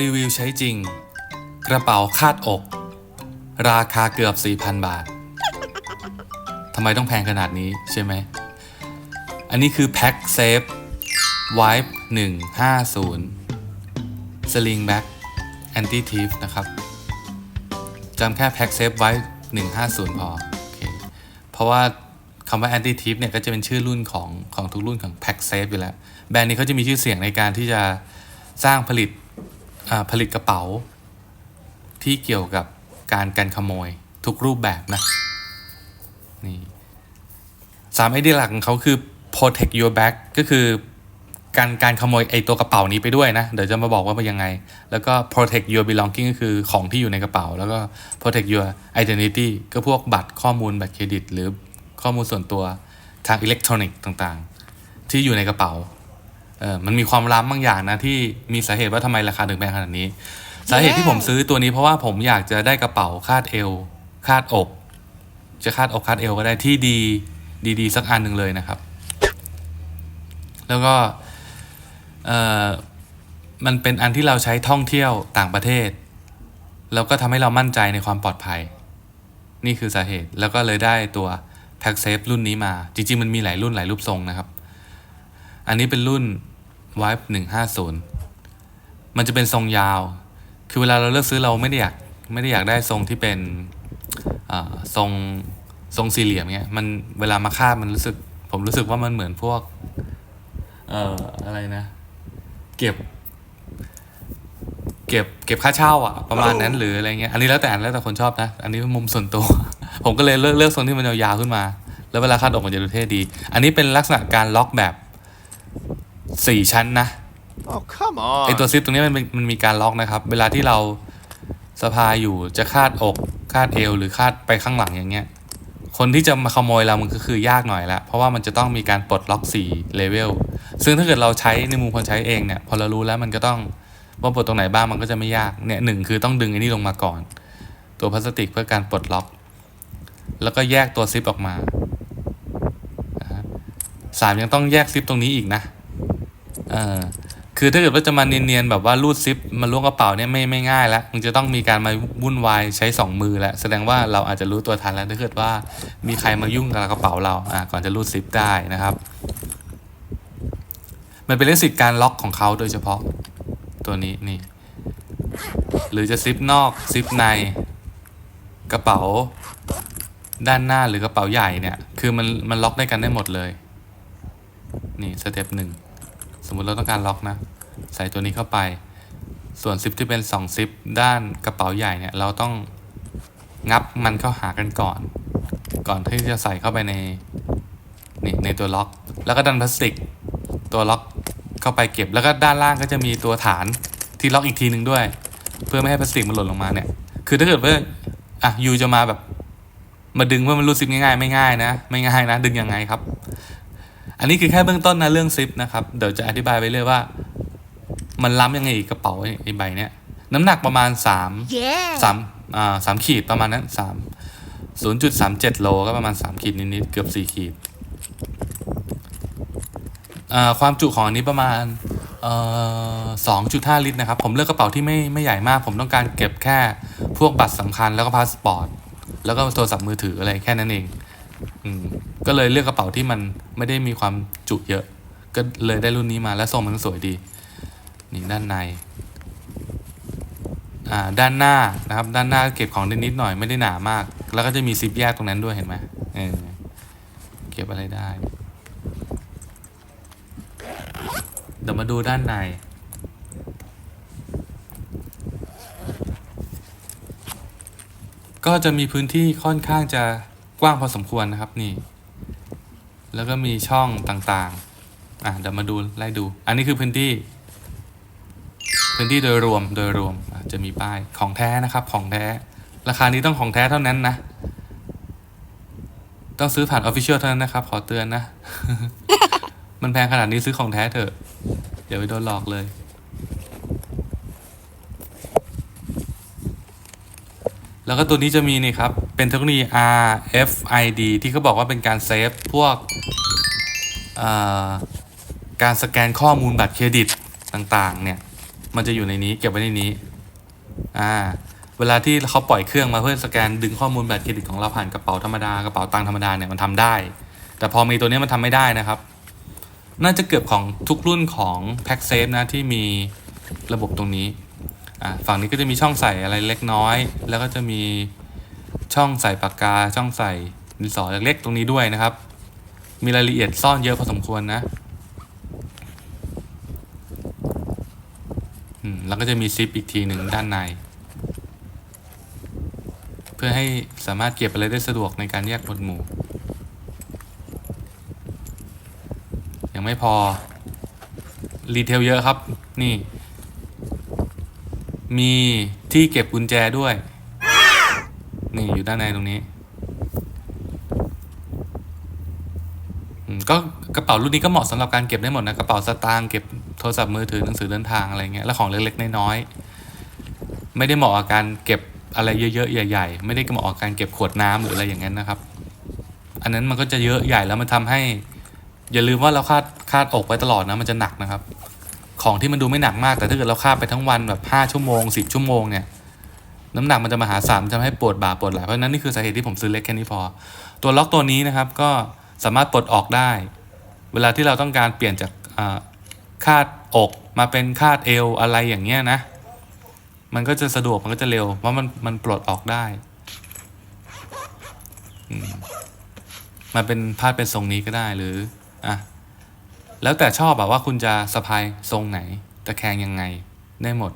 รีวิวใช้จริง กระเป๋าคาดอก ราคาเกือบ 4,000 บาททำไมต้องแพงขนาดนี้ใช่ไหม อันนี้คือแพ็คเซฟ Wipe 150 Sling Back Anti Thief นตี้ทีฟนะครับจำแค่แพ็คเซฟไว้ 150 พอโอเคเพราะว่าคำว่า Anti Thief เนี่ยก็จะเป็นชื่อรุ่นของของทุกรุ่นของแพ็คเซฟอยู่แล้ว แบรนด์นี้เขาจะมีชื่อเสียงในการที่จะสร้างผลิต ผลิตกระเป๋า ที่เกี่ยวกับการกันขโมยทุกรูปแบบนะนี่สามไอเดียหลักของเขาคือ protect your bag ก็คือการการขโมยไอตัวกระเป๋านี้ไปด้วยนะ เดี๋ยวจะมาบอกว่าเป็นยังไง แล้วก็ protect your belonging ก็คือของที่อยู่ในกระเป๋า แล้วก็ protect your identity ก็พวกบัตรข้อมูลบัตรเครดิต หรือข้อมูลส่วนตัวทางอิเล็กทรอนิกส์ต่างๆ ที่อยู่ในกระเป๋า มันมีความล้ำบางอย่างนะที่มีสาเหตุว่าทำไมราคาถึงแพงขนาดนี้ สาเหตุที่ผมซื้อตัวนี้เพราะว่าผมอยากจะได้กระเป๋าคาดเอว คาดอก จะคาดอกคาดเอวก็ได้ที่ดีดีๆสักอันหนึ่งเลยนะครับ แล้วก็เออมันเป็นอันที่เราใช้ท่องเที่ยวต่างประเทศ แล้วก็ทำให้เรามั่นใจในความปลอดภัย นี่คือสาเหตุแล้วก็เลยได้ตัวแพ็กเซฟรุ่นนี้มา จริง ๆ มันมีหลายรุ่นหลายรูปทรงนะครับ อันนี้เป็นรุ่น Vibe 150มันจะเป็นทรงยาว คือเวลาเราเลือกซื้อเราไม่ได้อยากไม่ได้อยากได้ทรงที่เป็นทรงทรงสี่เหลี่ยมเงี้ยมันเวลามาคาดมันรู้สึก ผมรู้สึกว่ามันเหมือนพวก เอ่ออะไรนะ เก็บ เก็บเก็บค่าเช่าอะ ประมาณนั้นหรืออะไรเงี้ยอันนี้แล้วแต่แล้วแต่คนชอบนะ อันนี้มุมส่วนตัว ผมก็เลยเลือกเลือกทรงที่มันยาวๆขึ้นมา แล้วเวลาคาดอกมันจะดูเท่ดี อันนี้เป็นลักษณะการล็อกแบบ สี่ชั้นนะ Oh, come ไอ on. ตัวซิปตรงนี้มันเป็นมันมีการล็อกนะครับ เวลาที่เราสะพายอยู่จะคาดอกคาดเอว หรือคาดไปข้างหลังอย่างเงี้ย คนที่จะมาขโมยเรามันก็คือยากหน่อยละเพราะว่ามันจะต้องมีการปลดล็อก4เลเวลซึ่งถ้าเกิดเราใช้ในมุมคนใช้เองเนี่ยพอเรารู้แล้วมันก็ต้องว่าปลดตรงไหนบ้างมันก็จะไม่ยากเนี่ยหนึ่งคือต้องดึงไอ้นี่ลงมาก่อน ตัวพลาสติกเพื่อการปลดล็อก แล้วก็แยกตัวซิปออกมานะฮะสามยังต้องแยกซิปตรงนี้อีกนะ เออคือถ้าเกิดว่าจะมาเนียนๆแบบว่ารูดซิปมาล้วงกระเป๋าเนี่ยไม่ไม่ง่ายแล้วมันจะต้องมีการมาวุ่นวายใช้สองมือแล้วแสดงว่าเราอาจจะรู้ตัวทันแล้วถ้าเกิดว่ามีใครมายุ่งกับกระเป๋าเราอ่าก่อนจะรูดซิปได้นะครับ มันเป็นเรื่องสิทธิ์การล็อกของเขาโดยเฉพาะตัวนี้นี่ หรือจะซิปนอกซิปในกระเป๋าด้านหน้าหรือกระเป๋าใหญ่เนี่ย คือมันมันล็อกได้กันได้หมดเลย นี่สเต็ปหนึ่ง มมติเราต้องการล็อกนะ ใส่ตัวนี้เข้าไป ส่วนซิปที่เป็นสองซิปด้านกระเป๋าใหญ่เนี่ยเราต้องงับมันเข้าหากันก่อน ก่อนที่จะใส่เข้าไปในนี่ในตัวล็อก แล้วก็ดันพลาสติก ตัวล็อกเข้าไปเก็บ แล้วก็ด้านล่างก็จะมีตัวฐานที่ล็อกอีกทีหนึ่งด้วย เพื่อไม่ให้พลาสติกมันหล่นลงมาเนี่ย คือถ้าเกิดว่าอะยูจะมาแบบ มาดึงว่ามันรูดซิปง่ายๆไม่ง่ายนะ ไม่ง่ายนะ ดึงยังไงครับ อันนี้คือแค่เบื้องต้นนะเรื่องซิปนะครับเดี๋ยวจะอธิบายไปเรื่อยว่า มันล้ำยังไงอีกกระเป๋าไอ้ไอ้ใบเนี้ยน้ำหนักประมาณสาม Yeah. สามอ่าสามขีดประมาณนั้นสามศูนย์จุดสามเจ็ดโลก็ประมาณสามขีดนิดๆเกือบสี่ขีดอ่าความจุของอันนี้ประมาณเอ่อสองจุดห้าลิตรนะครับ ผมเลือกกระเป๋าที่ไม่ไม่ใหญ่มาก ผมต้องการเก็บแค่พวกบัตรสำคัญแล้วก็พาสปอร์ตแล้วก็โทรศัพท์มือถืออะไรแค่นั้นเอง อืม ก็เลยเลือกกระเป๋าที่มันไม่ได้มีความจุเยอะ ก็เลยได้รุ่นนี้มาและทรงมันสวยดี นี่ด้านใน อ่าด้านหน้านะครับ ด้านหน้าเก็บของได้นิดหน่อยไม่ได้หนามาก แล้วก็จะมีซิปแยกตรงนั้นด้วยเห็นไหมเออเก็บอะไรได้ เดี๋ยวมาดูด้านในก็จะมีพื้นที่ค่อนข้างจะกว้างพอสมควรนะครับนี่ แล้วก็มีช่องต่างๆ อะเดี๋ยวมาดูไล่ดู อันนี้คือพื้นที่ พื้นที่โดยรวมโดยรวมะจะมีป้ายของแท้นะครับของแท้ ราคานี้ต้องของแท้เท่านั้นนะ ต้องซื้อผ่านออฟฟิเชียลเท่านั้นนะครับ ขอเตือนนะ มันแพงขนาดนี้ซื้อของแท้เถอะ เดี๋ยวไปโดนหลอกเลย แล้วก็ตัวนี้จะมีนี่ครับ เป็นเทคโนโลยี RFID ที่เขาบอกว่าเป็นการเซฟพวกการสแกนข้อมูลบัตรเครดิตต่างๆ เนี่ย มันจะอยู่ในนี้เก็บไว้ในนี้ อ่า เวลาที่เขาปล่อยเครื่องมาเพื่อสแกนดึงข้อมูลบัตรเครดิตของเราผ่านกระเป๋าธรรมดากระเป๋าตังค์ธรรมดาเนี่ยมันทำได้ แต่พอมีตัวนี้มันทำไม่ได้นะครับ น่าจะเกือบของทุกรุ่นของ p a c k Safe นะที่มีระบบตรงนี้ ฝั่งนี้ก็จะมีช่องใส่อะไรเล็กน้อย แล้วก็จะมีช่องใส่ปากกา ช่องใส่ดินสอเล็กๆตรงนี้ด้วยนะครับ มีรายละเอียดซ่อนเยอะพอสมควรนะแล้วก็จะมีซิปอีกทีหนึ่งด้านใน เพื่อให้สามารถเก็บอะไรได้สะดวกในการแยกหมวดหมู่ ยังไม่พอรีเทลเยอะครับ นี่ มีที่เก็บกุญแจด้วย นี่อยู่ด้านในตรงนี้ก็กระเป๋ารุ่นนี้ก็เหมาะสำหรับการเก็บได้หมดนะ กระเป๋าสตางค์เก็บโทรศัพท์มือถือหนังสือเดินทางอะไรเงี้ยแล้วของเล็กๆน้อยๆไม่ได้เหมาะกับการเก็บอะไรเยอะๆใหญ่ ๆ ไม่ได้เหมาะกับการเก็บขวดน้ำหรืออะไรอย่างนั้นนะครับ อันนั้นมันก็จะเยอะใหญ่แล้วมันทำให้ อย่าลืมว่าเราคาดคาดอกไว้ตลอดนะมันจะหนักนะครับ ของที่มันดูไม่หนักมากแต่ถ้าเกิดเราคาดไปทั้งวันแบบห้าชั่วโมงสิบชั่วโมงเนี่ยน้ำหนักมันจะมหาศาลมันจะทำให้ปวดบ่าปวดไหล่เพราะฉะนั้นนี่คือสาเหตุที่ผมซื้อเล็กแค่นี้พอ ตัวล็อกตัวนี้นะครับก็สามารถปลดออกได้ เวลาที่เราต้องการเปลี่ยนจากคาดอกมาเป็นคาดเอวอะไรอย่างเงี้ยนะ มันก็จะสะดวกมันก็จะเร็วเพราะมันมันปลดออกได้มมาเป็นพาดเป็นทรงนี้ก็ได้หรืออะ แล้วแต่ชอบแบบว่าคุณจะสะพายทรงไหน ตะแคงยังไงได้หมด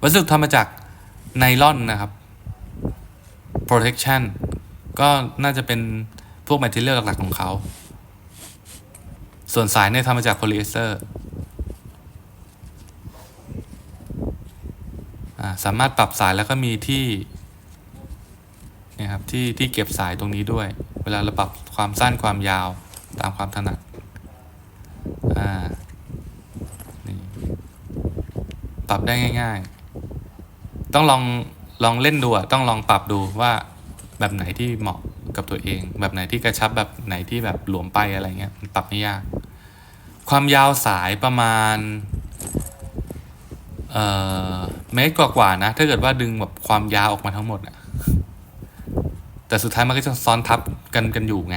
วัสดุทำมาจากไนลอนนะครับ protection ก็น่าจะเป็นพวก material หลัก ๆ ของเขา ส่วนสายเนี่ยทำมาจากโพลีเอสเตอร์สามารถปรับสายแล้วก็มีที่นี่ครับที่ที่เก็บสายตรงนี้ด้วย เวลาเราปรับความสั้นความยาวตามความถนัด อ่า นี่ ปรับได้ง่าย ๆ ต้องลองลองเล่นดูอะต้องลองปรับดูว่าแบบไหนที่เหมาะกับตัวเอง แบบไหนที่กระชับแบบไหนที่แบบหลวมไปอะไรเงี้ยมันปรับไม่ยาก ความยาวสายประมาณเอ่อเมตรกว่าๆนะ ถ้าเกิดว่าดึงแบบความยาวออกมาทั้งหมดอะแต่สุดท้ายมันก็จะซ้อนทับ กันกันอยู่ไง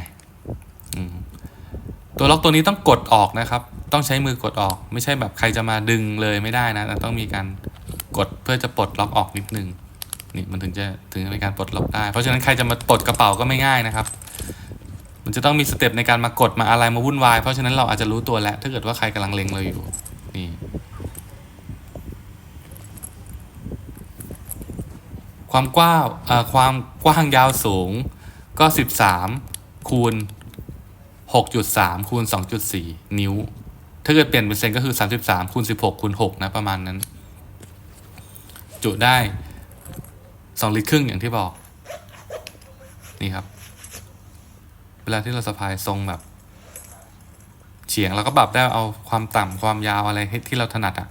ตัวล็อกตัวนี้ต้องกดออกนะครับ ต้องใช้มือกดออก ไม่ใช่แบบใครจะมาดึงเลยไม่ได้นะต้องมีการกดเพื่อจะปลดล็อกออกนิดนึงนี่มันถึงจะถึงจะเป็นการปลดล็อกได้ เพราะฉะนั้นใครจะมาปลดกระเป๋าก็ไม่ง่ายนะครับ มันจะต้องมีสเต็ปในการมากดมาอะไรมาวุ่นวาย เพราะฉะนั้นเราอาจจะรู้ตัวแล้ว ถ้าเกิดว่าใครกำลังเล็งเราอยู่นี่ความกว้างความกว้างยาวสูง ก็ 13 คูณ 6.3 คูณ 2.4 นิ้ว ถ้าเกิดเปลี่ยนเป็นเซนก็คือ 33 คูณ 16 คูณ 6 นะ ประมาณนั้น จุได้ 2 ลิตรครึ่งอย่างที่บอก นี่ครับ เวลาที่เราสะพายทรงแบบ เฉียงเราก็ปรับได้เอาความต่ำความยาวอะไรที่เราถนัดอะ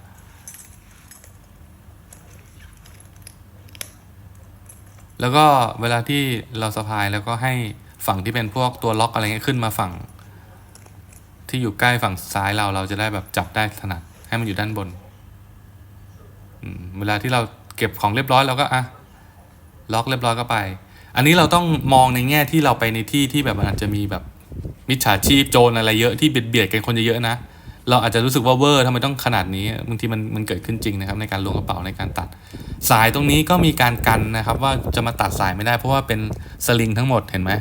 แล้วก็เวลาที่เราสะพายแล้วก็ให้ฝั่งที่เป็นพวกตัวล็อกอะไรเงี้ยขึ้นมาฝั่ง ที่อยู่ใกล้ฝั่งซ้ายเราเราจะได้แบบจับได้ถนัดให้มันอยู่ด้านบน เวลาที่เราเก็บของเรียบร้อยเราก็อะล็อกเรียบร้อยก็ไป อันนี้เราต้องมองในแง่ที่เราไปในที่ที่แบบมันอาจจะมีแบบมิจฉาชีพโจรอะไรเยอะที่เบียดเบียดกันคนเยอะๆนะ เราอาจจะรู้สึกว่าเวอร์ทำไมต้องขนาดนี้บางทีมันมันเกิดขึ้นจริงนะครับ ในการลวงกระเป๋าในการตัด สายตรงนี้ก็มีการกันนะครับ ว่าจะมาตัดสายไม่ได้ เพราะว่าเป็นสลิงทั้งหมดเห็นไหม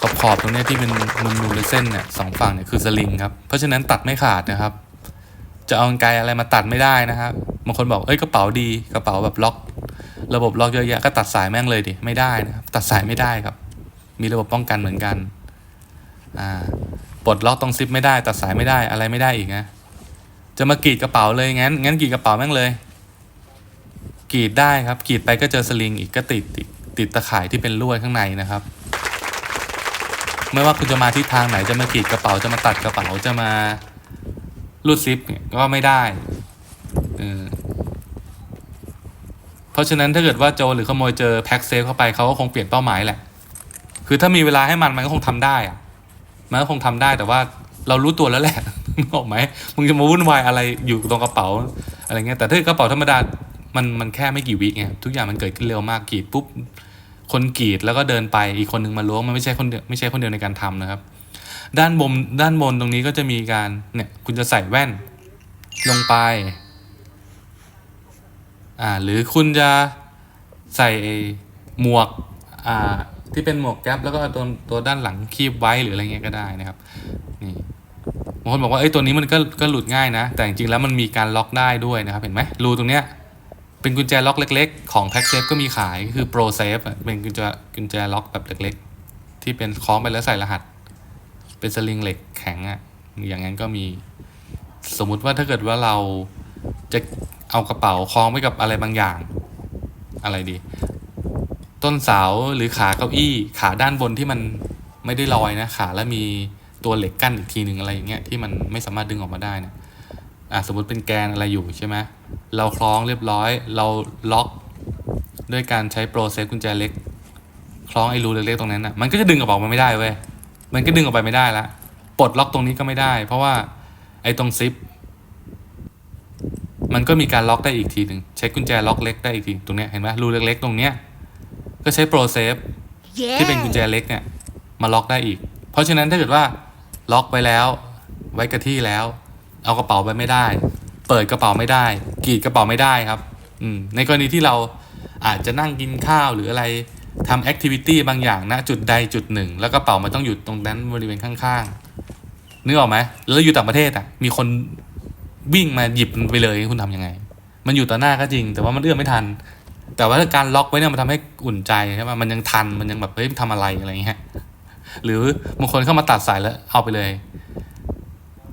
ขอบขอบๆตรงนี้ที่เป็นนูนๆเป็นเส้นเนี่ยสองฝั่งเนี่ยคือสลิงครับเพราะฉะนั้นตัดไม่ขาดนะครับ จะเอาไกรอะไรมาตัดไม่ได้นะครับบางคนบอกเอ้ยกระเป๋าดีกระเป๋าแบบล็อก ระบบล็อกเยอะแยะก็ตัดสายแม่งเลยดิไม่ได้นะครับตัดสายไม่ได้ครับ มีระบบป้องกันเหมือนกันอ่า ปลดล็อกตรงซิปไม่ได้ตัดสายไม่ได้อะไรไม่ได้อีกนะจะมากรีดกระเป๋าเลยงั้นงั้นกรีดกระเป๋าแม่งเลยกรีดได้ครับกรีดไปก็เจอสลิงอีกก็ติดติดติดตะข่ายที่เป็นลวดข้างในนะครับ ไม่ว่าคุณจะมาทิศทางไหนจะมากรีดกระเป๋าจะมาตัดกระเป๋าจะมาลูดซิปก็ไม่ได้เพราะฉะนั้นถ้าเกิดว่าโจรหรือขโมยเจอแพ็กเซฟเข้าไปเขาก็คงเปลี่ยนเป้าหมายแหละ คือถ้ามีเวลาให้มันมันก็คงทำได้อะ มันก็คงทำได้แต่ว่าเรารู้ตัวแล้วแหละนึกออกไหมมึงจะมาวุ่นวายอะไรอยู่ตรงกระเป๋าอะไรเงี้ยแต่ถ้ากระเป๋าธรรมดามันมันแค่ไม่กี่วิไงทุกอย่างมันเกิดขึ้นเร็วมากกรีดปุ๊บคนกรีดแล้วก็เดินไปอีกคนนึงมาล้วงมันไม่ใช่คนเดียวไม่ใช่คนเดียวในการทำนะครับ ด้านบนด้านบนตรงนี้ก็จะมีการเนี่ยคุณจะใส่แว่นลงไปอ่าหรือคุณจะใส่หมวกอ่า ที่เป็นหมวกแก๊ปแล้วก็ตัวตัวด้านหลังคีบไว้หรืออะไรเงี้ยก็ได้นะครับนี่บางคนบอกว่าเอ้ยตัวนี้มันก็ก็หลุดง่ายนะ แต่จริงๆแล้วมันมีการล็อกได้ด้วยนะครับ เห็นไหมรูตรงเนี้ยเป็นกุญแจล็อกเล็ก ๆ ของ p a c k Safe ก็มีขายก็คือ Pro Safe เป็นกุญแจกุญแจล็อกแบบเล็ก ๆ ที่เป็นคล้องไปแล้วใส่รหัส เป็นสลิงเหล็กแข็งอะอย่างนั้นก็มีสมมุติว่าถ้าเกิดว่าเราจะเอากระเป๋าคล้องไว้กับอะไรบางอย่าง อะไรดี ต้นเสาหรือขาเก้าอี้ ขาด้านบนที่มันไม่ได้ลอยนะขาแล้วมีตัวเหล็กกั้นอีกทีหนึ่งอะไรอย่างเงี้ยที่มันไม่สามารถดึงออกมาได้นะอะสมมติเป็นแกนอะไรอยู่ใช่ไหมเราคล้องเรียบร้อย เราล็อกด้วยการใช้โปรเซสกุญแจเล็ก คล้องไอ้รูเล็กๆตรงนั้นอะมันก็จะดึงออกมาไม่ได้เว้ยมันก็ดึงออกไปไม่ได้ละปลดล็อกตรงนี้ก็ไม่ได้ เพราะว่าไอ้ตรงซิปมันก็มีการล็อกได้อีกทีหนึ่งใช้กุญแจล็อกเล็กได้อีกทีตรงเนี้ยเห็นไหมรูเล็กๆตรงเนี้ย ก็ใช้โปรเซฟที่เป็นกุญแจเล็กเนี่ยมาล็อกได้อีก เพราะฉะนั้นถ้าเกิดว่าล็อกไว้แล้ว ไว้กับที่แล้ว เอากระเป๋าไปไม่ได้ เปิดกระเป๋าไม่ได้กรีดกระเป๋าไม่ได้ครับ อืมในกรณีที่เราอาจจะนั่งกินข้าวหรืออะไรทำแอคทิวิตี้บางอย่างณจุดใดจุดหนึ่ง แล้วกระเป๋ามันต้องอยู่ตรงนั้นบริเวณข้างๆนึกออกไหมแล้วอยู่ต่างประเทศอะมีคนวิ่งมาหยิบมันไปเลยคุณทำยังไง มันอยู่ต่อหน้าก็จริง แต่ว่ามันเอื้อมไม่ทัน แต่ว่าการล็อกไว้เนี่ยมันทำให้อุ่นใจใช่ไหมมันยังทันมันยังแบบเฮ้ยทำอะไรอะไรเงี้ยหรือบางคนเข้ามาตัดสายแล้วเอาไปเลย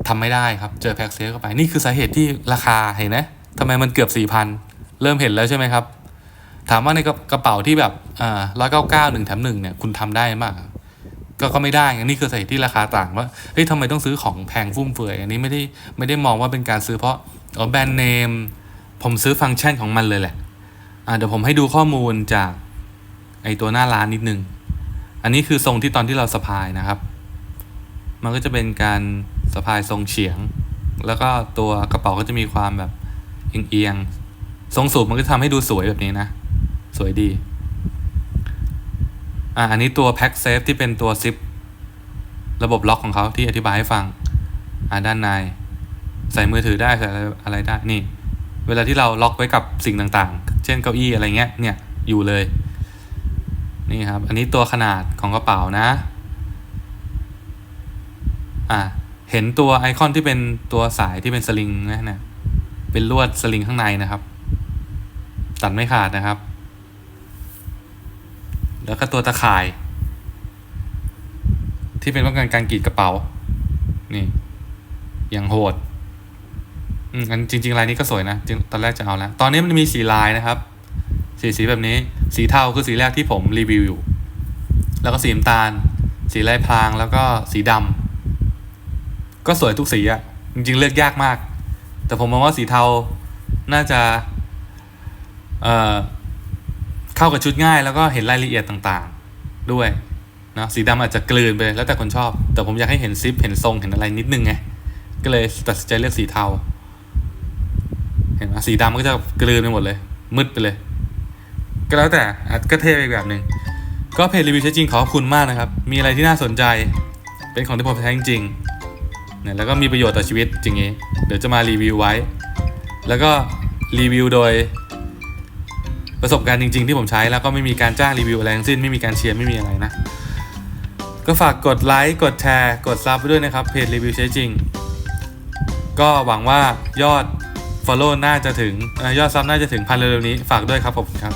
ทำไม่ได้ครับเจอแพ็กเซฟเข้าไป นี่คือสาเหตุที่ราคาเห็นนะทำไมมันเกือบสี่พันเริ่มเห็นแล้วใช่ไหมครับ ถามว่าในกระเป๋าที่แบบอ่าร้อยเก้าเก้าหนึ่งแถมหนึ่งเนี่ยคุณทำได้มากก็ก็ไม่ได้ไงนี่คือสาเหตุที่ราคาต่างว่าเฮ้ยทำไมต้องซื้อของแพงฟุ่มเฟือยอันนี้ไม่ได้ไม่ได้มองว่าเป็นการซื้อเพราะอ๋อแบรนด์เนมผมซื้อฟังก์ชันของมันเลยแหละ เดี๋ยวผมให้ดูข้อมูลจากไอตัวหน้าร้านนิดนึง อันนี้คือทรงที่ตอนที่เราสะพายนะครับ มันก็จะเป็นการสะพายทรงเฉียง แล้วก็ตัวกระเป๋าก็จะมีความแบบเอียงๆ ทรงสูบมันก็ทำให้ดูสวยแบบนี้นะ สวยดี อ่าอันนี้ตัวแพ็คเซฟที่เป็นตัวซิประบบล็อกของเขาที่อธิบายให้ฟัง อ่าด้านใน ใส่มือถือได้ใส่อะไรได้ นี่ เวลาที่เราล็อกไว้กับสิ่งต่างๆ เช่นเก้าอี้อะไรเงี้ยเนี่ยอยู่เลยนี่ครับอันนี้ตัวขนาดของกระเป๋านะอ่าเห็นตัวไอคอนที่เป็นตัวสายที่เป็นสลิงนะเนี่ยเป็นลวดสลิงข้างในนะครับ ตัดไม่ขาดนะครับ แล้วก็ตัวตะข่าย ที่เป็นป้องกันการกรีดกระเป๋านี่อย่างโหด อืมอันจริงๆลายนี้ก็สวยนะจริงตอนแรกจะเอาแล้ว ตอนนี้มันมีสีลายนะครับ สีสีแบบนี้ สีเทาคือสีแรกที่ผมรีวิวอยู่ แล้วก็สีน้ำตาล สีลายพรางแล้วก็สีดำก็สวยทุกสีอะจริงๆเลือกยากมาก แต่ผมมองว่าสีเทาน่าจะ เอ่อเข้ากับชุดง่าย แล้วก็เห็นรายละเอียดต่างๆ ด้วยนะสีดำอาจจะกลืนไปแล้วแต่คนชอบ แต่ผมอยากให้เห็นซิปเห็นทรงเห็นอะไรนิดนึงไงก็เลยตัดสินใจเลือกสีเทา เห็นไหมสีดำก็จะกลืนไปหมดเลย มืดไปเลย ก็แล้วแต่ก็เท่ไปอีกแบบหนึ่งก็เพจรีวิวใช้จริงขอบคุณมากนะครับ มีอะไรที่น่าสนใจ เป็นของที่ผมใช้จริงๆเนี่ยแล้วก็มีประโยชน์ต่อชีวิตจริงงี้ เดี๋ยวจะมารีวิวไว้ แล้วก็รีวิวโดย ประสบการณ์จริง ๆ ที่ผมใช้แล้วก็ไม่มีการจ้างรีวิวอะไรทั้งสิ้นไม่มีการเชียร์ไม่มีอะไรนะ ก็ฝากกดไลค์กดแชร์ กดซับไปด้วยนะครับเพจรีวิวใช้จริง ก็หวังว่ายอด Follow น่าจะถึงยอดซับน่าจะถึงพันเร็วๆนี้ฝากด้วยครับขอบคุณครับ